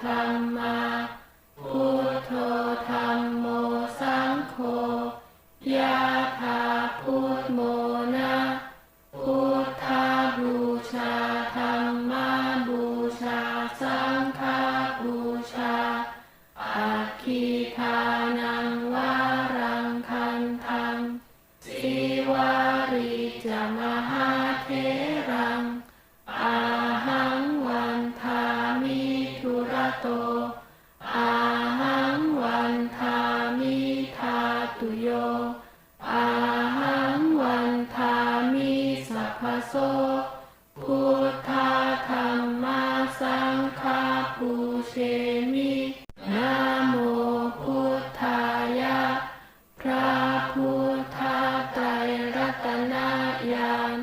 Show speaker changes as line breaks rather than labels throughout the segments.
คัมมา โสพุทธาธรรมาสังฆาปูเชมินะโมพุทธายะ พระพุทธาไตรรัตนายาน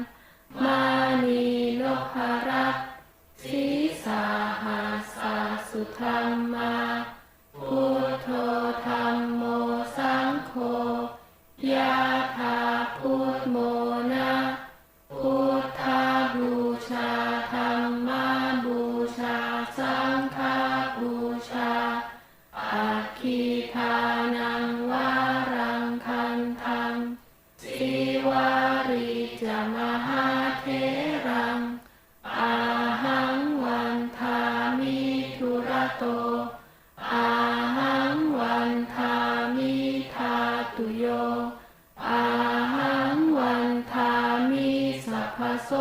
มานีโลภรัตสีสาหาสาสุธรรมาพุทโธธรรมโมสังโฆยา โตอาหังวันทามิทาตุโยอาหังวันทามิสัพพโส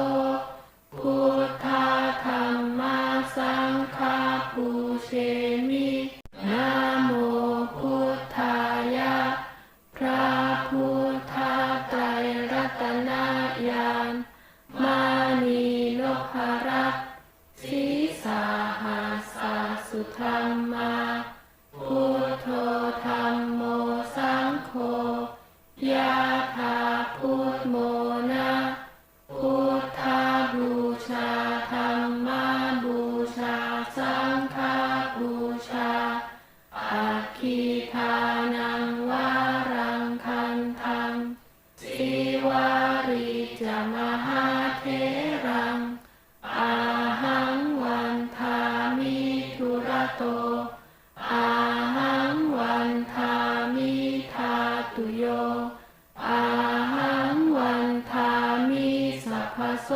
นังวังคันทังสีวารีจะมาเทรังอาหังวันทามิทุระโตอาหังวันทามิทาตุโยอาหังวันทามิสัพพโส